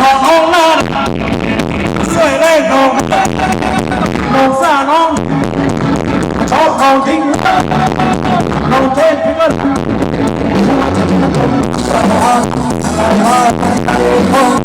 น้องห้องน้าช่วยได้น้องน้องซ่าน้องชอบน้องทิ้งน้องเทศพี่ก็น่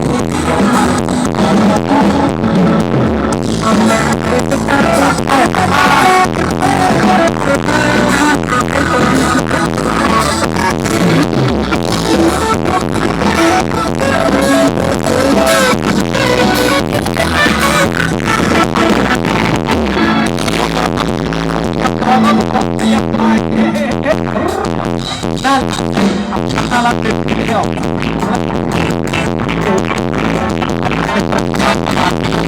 बात बनाती है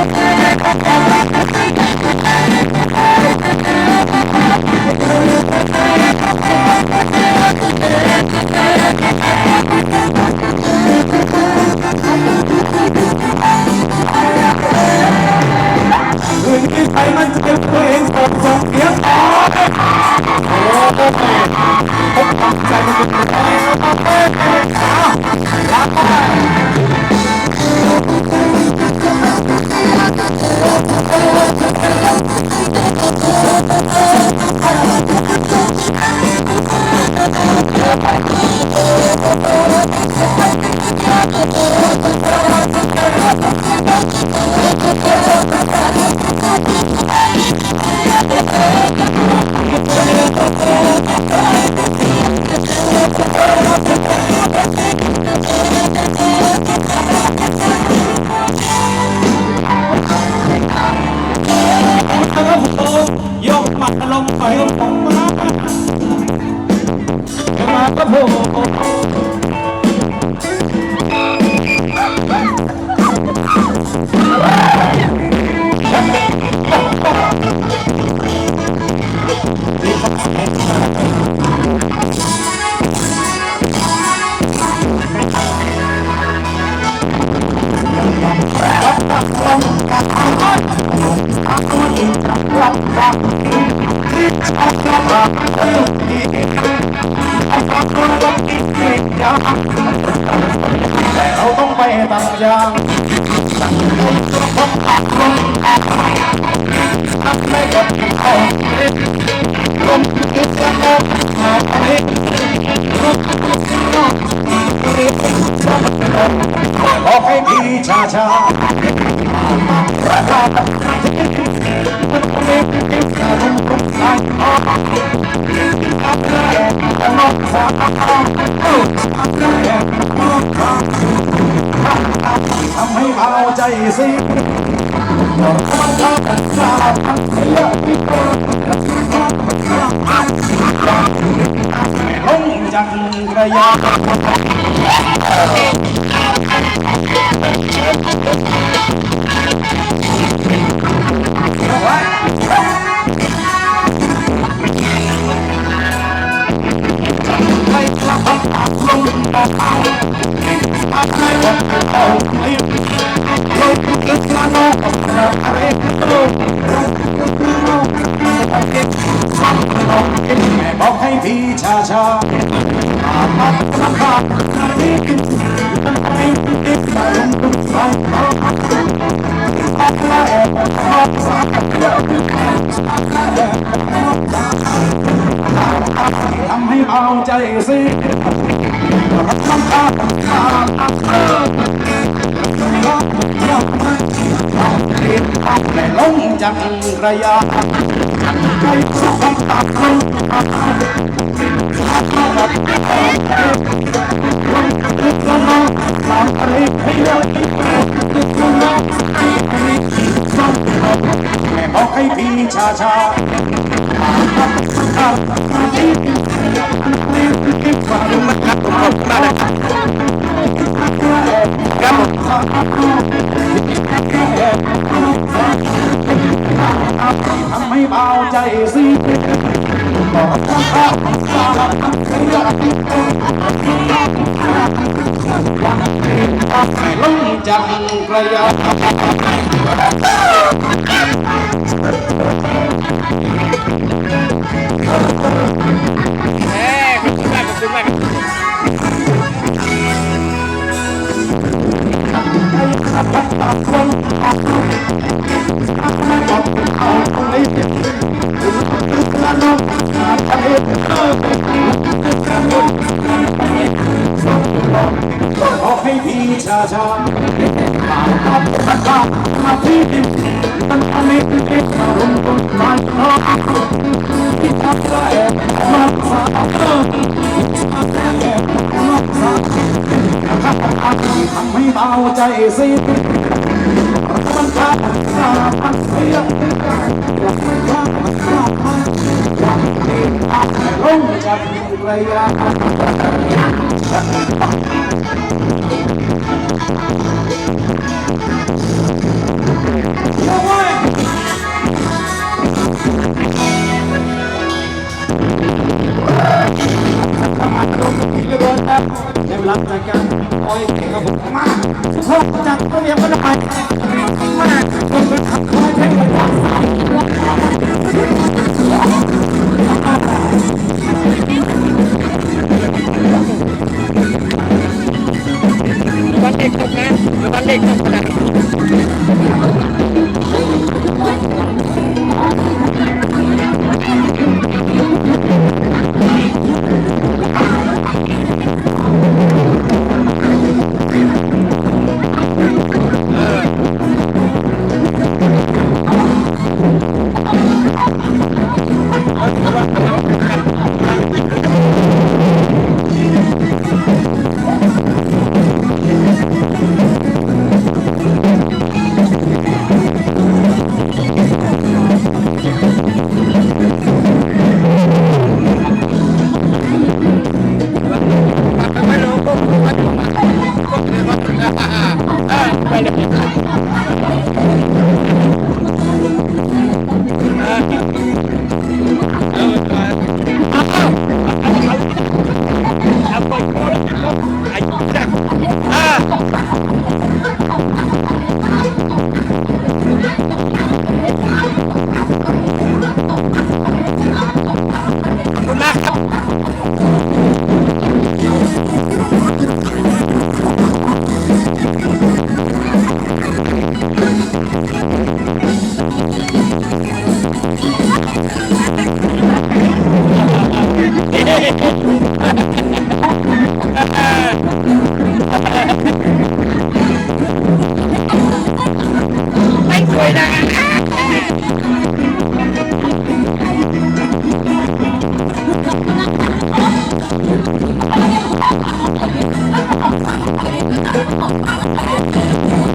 คื ลงไปลงมามาครับผมเรา ต้องไปตามยางไม่กดเอาลมคิดแล้วมาบอกให้พี่ชาชาราคา ทำให้เอาใจสิมันทำกันสาบให้ยากที่ตัวลงจากกระยา บอกให้พี่ชาชาอาบน้ำน้ำตาที่กินมันไม่ติดใจลงทุกสาทำให้เบาใจสิน้ำตาตา แต่ลงจากระยะใจสุขตาลงแม่บอกให้พี่ชาชา ทำให้เบาใจสิลงจากระยะแหมขอบคุณมากขอบคุณมากข ชาชามาที่ดินมันทำให้เป็นอกรุ่งต้นไม้ทอที่ทำได้มาสาทำให้เบาใจสิมันขาดสาพันเสียลงจากระยะเรียบร้อยครับในเว ลารายการโอ้ยเก่งครับผมมากพบจากต้นเรียนกัน I'm sorry.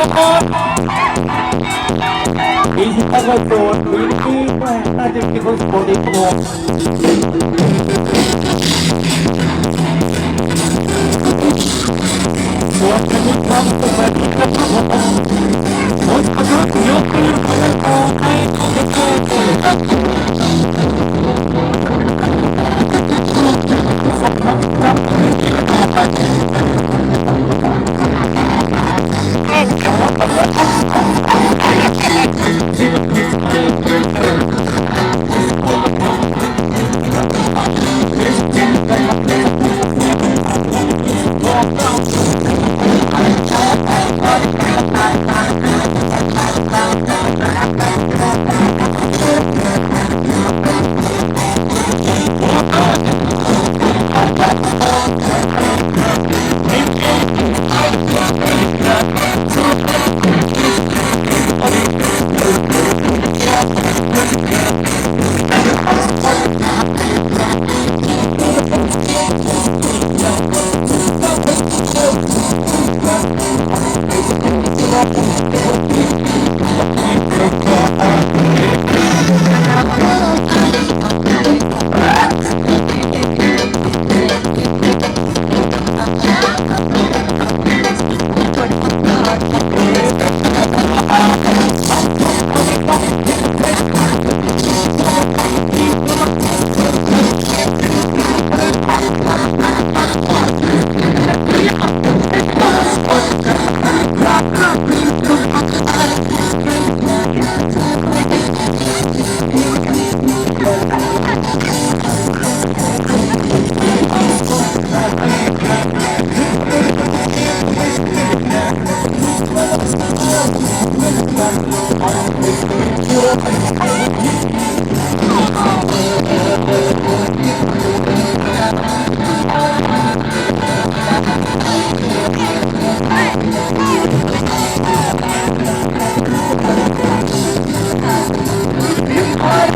ปีที่แล้วก็โสดปีนี้แม่น่าจะมีคนโสดอีกคนส่วนจะมีคว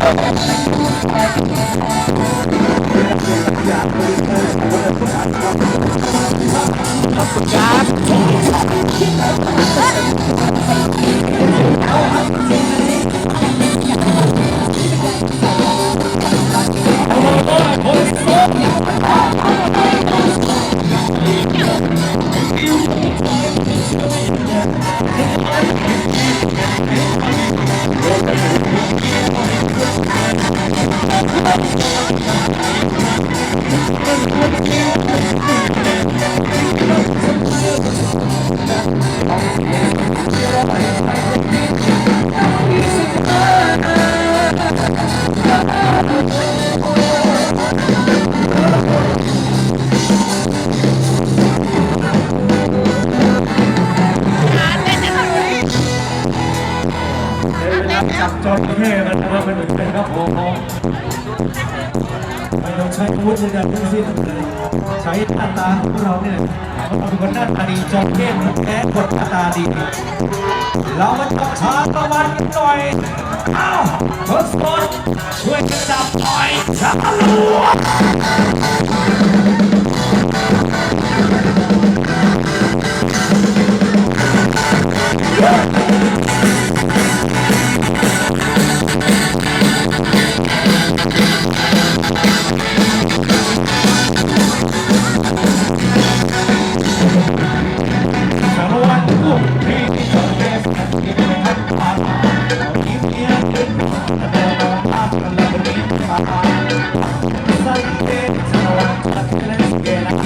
า วุธในการทั้งสิ้นใช้หน้าตาของเราเนี่ยเราเป็นคนหน้าตาดีจระเข้มแพ้คนหน้าตาดี เรามาจับชาตะวันกันหน่อยเอ้าวทศพลช่วยกันจับหน่อยชาลูก